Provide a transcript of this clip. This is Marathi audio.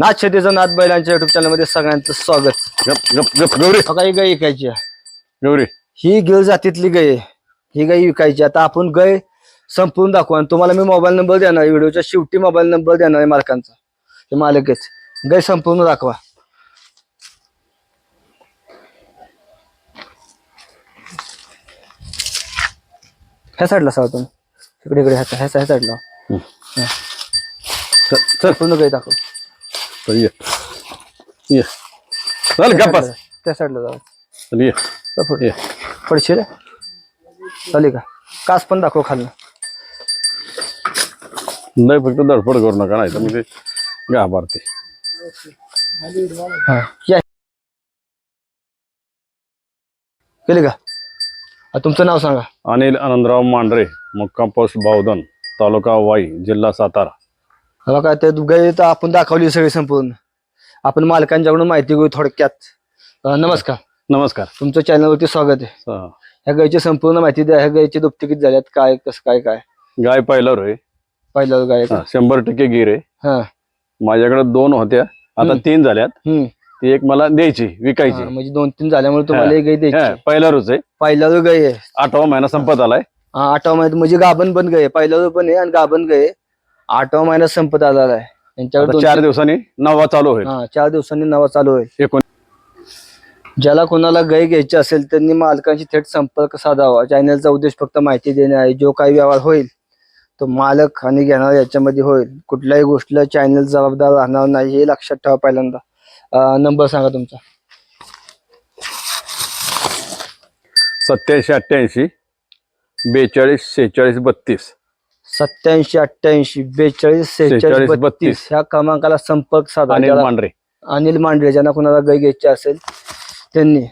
नाथ शेतीचं नाथ बैलांच्या युट्यूब चॅनलमध्ये सगळ्यांचं स्वागत. गप गप गप गौरी. आता ही गाय विकायची. आहे. गौरी. ही गिळ जातीतली गाय आहे. ही गाय विकायची. आता आपण गाय संपवून दाखवू आणि तुम्हाला मी मोबाईल नंबर देणार आहे. व्हिडिओच्या शेवटी मोबाईल नंबर देणार आहे मालकांचा. हे मालकच गाय संपवून दाखवा. ह्या साईडला सावतो इकडे इकडे ह्या ह्या ह्या साईडला चल चल पूर्ण गाय दाखव. चल ये. ये. चल त्या गप्पा साईडला- त्या साईडला जाऊ चल ये. पुढे. ये. पडशील? चालेल का? कास पण दाखव खाल्लं नाही फक्त धडपड करू नका नाही तर मग ते घाबरते. हा. या. केली का? तुमचं नाव सांगा. अनिल आनंदराव मांढरे मुक्काम पोस्ट बावधन तालुका वाई जिल्हा सातारा. मला काय ते गाय तर आपण दाखवली सगळी संपूर्ण. आपण मालकांच्याकडून माहिती घेऊ थोडक्यात. अं, नमस्कार. नमस्कार. तुमचं चॅनलवरती स्वागत आहे. ह्या गायची संपूर्ण माहिती द्या. ह्या गायची दुपटी किती झाल्यात? काय कसं काय काय? गाय पाहिलं रे पहिलं गाय? हा, शंभर टक्के गिर आहे. हा. माझ्याकडे दोन होत्या. आता हम्म. तीन झाल्यात. हम्म. ती एक मला द्यायची विकायची. म्हणजे दोन तीन झाल्यामुळे तुम्हाला एक गाय द्यायची. पहिला रोज आहे. पहिल्यावर गाय आहे. आठवा महिना संपत आलाय. हा, आठवा महिन्यात म्हणजे गाभण पण गाय पहिल्यावर पण आहे आणि गाभण गाय आहे. आठवा महिन्यात संपत आलेला आहे. त्यांच्याकडे आता दोन- चार दिवसांनी नववा चालू होईल. हा चार दिवसांनी नवा चालू होईल. एकोण ज्याला कोणाला गाय घ्यायची असेल त्यांनी मालकांशी थेट संपर्क साधावा. चॅनलचा उद्देश फक्त माहिती देणे आहे. जो काही व्यवहार होईल तो मालक आणि घेणार याच्यामध्ये होईल. कुठल्याही गोष्टीला चॅनल जबाबदार राहणार नाही हे लक्षात ठेवा पहिल्यांदा. नंबर सांगा तुमचा. सत्याऐंशी अठ्ठ्याऐंशी बेचाळीस शेहेचाळीस बत्तीस. सत्याऐंशी अठ्ठ्याऐंशी बेचाळीस सेहेचाळीस 46, बत्तीस. ह्या क्रमांकाला संपर्क साधा. अनिल मांढरे. अनिल मांडरे ज्यांना कोणाला गाय घ्यायची असेल त्यांनी.